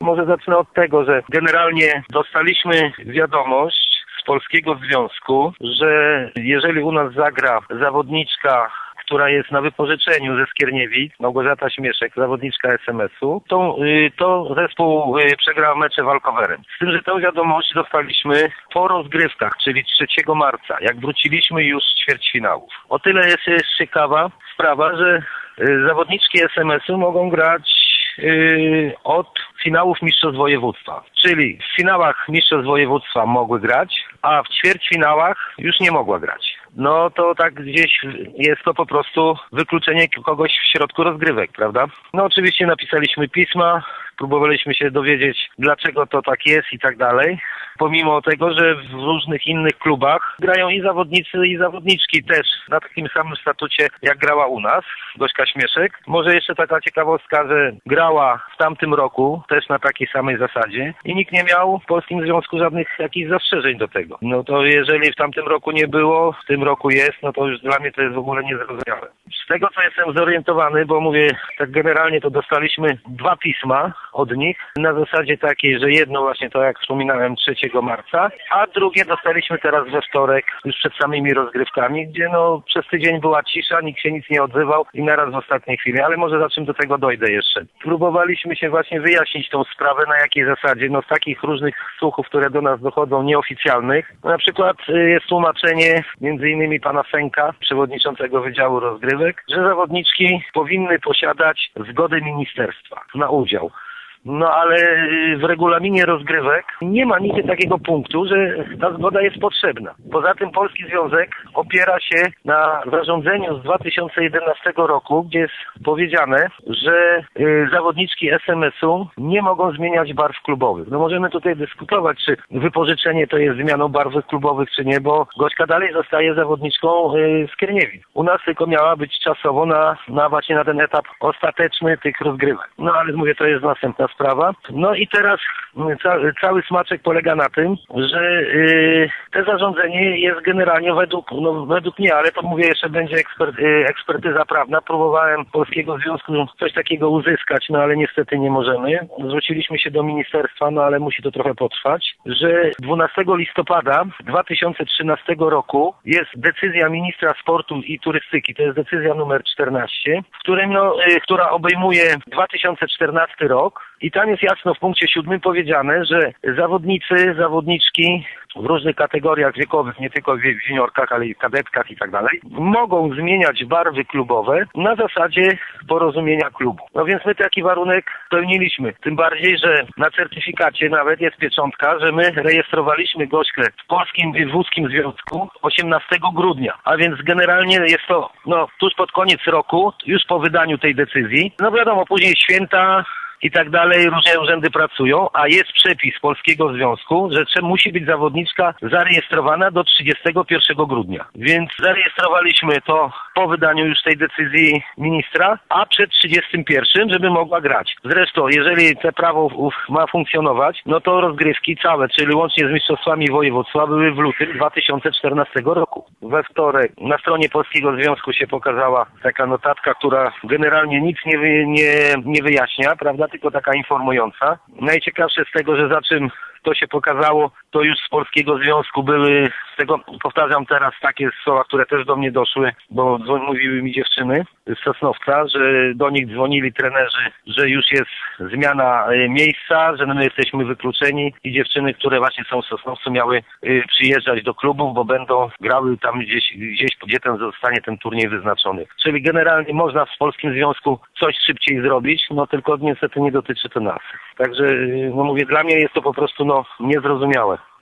Może zacznę od tego, że generalnie dostaliśmy wiadomość z Polskiego Związku, że jeżeli u nas zagra zawodniczka która jest na wypożyczeniu ze Skierniewic, Małgorzata Śmieszek, zawodniczka SMS-u, to, y, to zespół y, przegrał mecze walkowerem. Z tym, że tę wiadomość dostaliśmy po rozgrywkach, czyli 3 marca, jak wróciliśmy już z ćwierćfinałów. O tyle jest, jest ciekawa sprawa, że y, zawodniczki SMS-u mogą grać od finałów Mistrzostw Województwa. Czyli w finałach Mistrzostw Województwa mogły grać, a w ćwierćfinałach już nie mogła grać. No to tak gdzieś jest to po prostu wykluczenie kogoś w środku rozgrywek, prawda? No oczywiście napisaliśmy pisma, próbowaliśmy się dowiedzieć, dlaczego to tak jest i tak dalej. Pomimo tego, że w różnych innych klubach grają i zawodnicy, i zawodniczki też na takim samym statucie, jak grała u nas, Gośka Śmieszek. Może jeszcze taka ciekawostka, że grała w tamtym roku też na takiej samej zasadzie i nikt nie miał w Polskim Związku żadnych jakichś zastrzeżeń do tego. No to jeżeli w tamtym roku nie było, w tym roku jest, no to już dla mnie to jest w ogóle niezrozumiałe. Z tego, co jestem zorientowany, bo mówię, tak generalnie to dostaliśmy dwa pisma od nich na zasadzie takiej, że jedno właśnie to jak wspominałem 3 marca, a drugie dostaliśmy teraz we wtorek już przed samymi rozgrywkami, gdzie no przez tydzień była cisza, nikt się nic nie odzywał i naraz w ostatniej chwili, ale może za czym do tego dojdę jeszcze. Próbowaliśmy się właśnie wyjaśnić tą sprawę, na jakiej zasadzie, no z takich różnych słuchów, które do nas dochodzą nieoficjalnych. Na przykład y, jest tłumaczenie między innymi pana Fenka, przewodniczącego Wydziału Rozgrywek, że zawodniczki powinny posiadać zgodę ministerstwa na udział. No ale y, w regulaminie rozgrywek nie ma nigdy takiego punktu, że ta zgoda jest potrzebna. Poza tym Polski Związek opiera się na zarządzeniu z 2011 roku, gdzie jest powiedziane, że y, zawodniczki SMS-u nie mogą zmieniać barw klubowych. No możemy tutaj dyskutować, czy wypożyczenie to jest zmianą barw klubowych, czy nie, bo Gośka dalej zostaje zawodniczką y, z Kierniewic. U nas tylko miała być czasowo na, na właśnie na ten etap ostateczny tych rozgrywek. No ale mówię, to jest następna sprawa. No i teraz mm, ca cały smaczek polega na tym, że yy, te zarządzenie jest generalnie według, no według mnie, ale to mówię jeszcze będzie yy, ekspertyza prawna. Próbowałem Polskiego Związku coś takiego uzyskać, no ale niestety nie możemy. Zwróciliśmy się do ministerstwa, no ale musi to trochę potrwać, że 12 listopada 2013 roku jest decyzja ministra sportu i turystyki, to jest decyzja numer 14, w którym, no, yy, która obejmuje 2014 rok i tam jest jasno w punkcie siódmym powiedziane, że zawodnicy, zawodniczki w różnych kategoriach wiekowych, nie tylko w juniorkach, ale i w kadetkach i tak dalej, mogą zmieniać barwy klubowe na zasadzie porozumienia klubu. No więc my taki warunek spełniliśmy. Tym bardziej, że na certyfikacie nawet jest pieczątka, że my rejestrowaliśmy gośkę w Polskim Wódzkim Związku 18 grudnia. A więc generalnie jest to no, tuż pod koniec roku, już po wydaniu tej decyzji. No wiadomo, później święta, i tak dalej, różne urzędy pracują, a jest przepis Polskiego Związku, że trzeba, musi być zawodniczka zarejestrowana do 31 grudnia. Więc zarejestrowaliśmy to po wydaniu już tej decyzji ministra, a przed 31, żeby mogła grać. Zresztą, jeżeli te prawo ma funkcjonować, no to rozgrywki całe, czyli łącznie z mistrzostwami województwa były w lutym 2014 roku. We wtorek na stronie Polskiego Związku się pokazała taka notatka, która generalnie nic nie, wy, nie, nie wyjaśnia, prawda? Tylko taka informująca. Najciekawsze z tego, że za czym to się pokazało, to już z Polskiego Związku były, z tego powtarzam teraz takie słowa, które też do mnie doszły, bo mówiły mi dziewczyny z Sosnowca, że do nich dzwonili trenerzy, że już jest zmiana miejsca, że my jesteśmy wykluczeni i dziewczyny, które właśnie są w Sosnowcu miały przyjeżdżać do klubów, bo będą grały tam gdzieś, gdzieś gdzie ten zostanie ten turniej wyznaczony. Czyli generalnie można w Polskim Związku coś szybciej zrobić, no tylko niestety nie dotyczy to nas. Także, no mówię, dla mnie jest to po prostu no, niezrozumiałe.